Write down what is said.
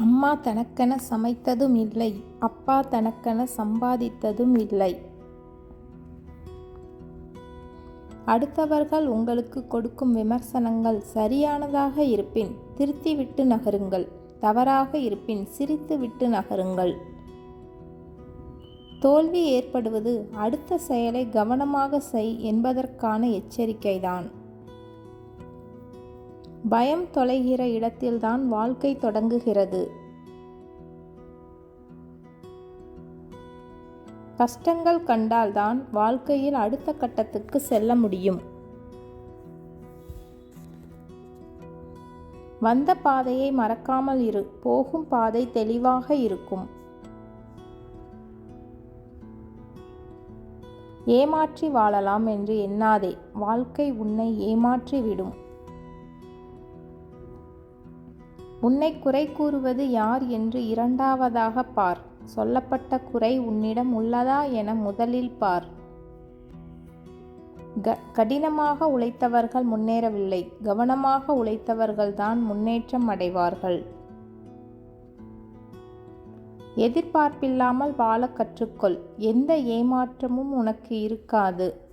அம்மா தனக்கென சமைத்ததும் இல்லை அப்பா தனக்கென சம்பாதித்ததும் இல்லை. அடுத்தவர்கள் உங்களுக்கு கொடுக்கும் விமர்சனங்கள் சரியானதாக இருப்பின் திருத்திவிட்டு நகருங்கள் தவறாக இருப்பின் சிரித்துவிட்டு நகருங்கள். தோல்வி ஏற்படுவது அடுத்த செயலை கவனமாக செய் என்பதற்கான எச்சரிக்கைதான். பயம் தொலைகிற இடத்தில்தான் வாழ்க்கை தொடங்குகிறது. கஷ்டங்கள் கண்டால்தான் வாழ்க்கையில் அடுத்த கட்டத்துக்கு செல்ல முடியும். வந்த பாதையை மறக்காமல் இரு. போகும் பாதை தெளிவாக இருக்கும். ஏமாற்றி வாழலாம் என்று எண்ணாதே. வாழ்க்கை உன்னை ஏமாற்றி உன்னை குறை கூறுவது யார் என்று இரண்டாவதாக பார். சொல்லப்பட்ட குறை உன்னிடம் உள்ளதா என முதலில் பார். க கடினமாக உழைத்தவர்கள் முன்னேறவில்லை. கவனமாக உழைத்தவர்கள்தான் முன்னேற்றம் அடைவார்கள். எதிர்பார்ப்பில்லாமல் வாழ கற்றுக்கொள். எந்த ஏமாற்றமும் உனக்கு இருக்காது.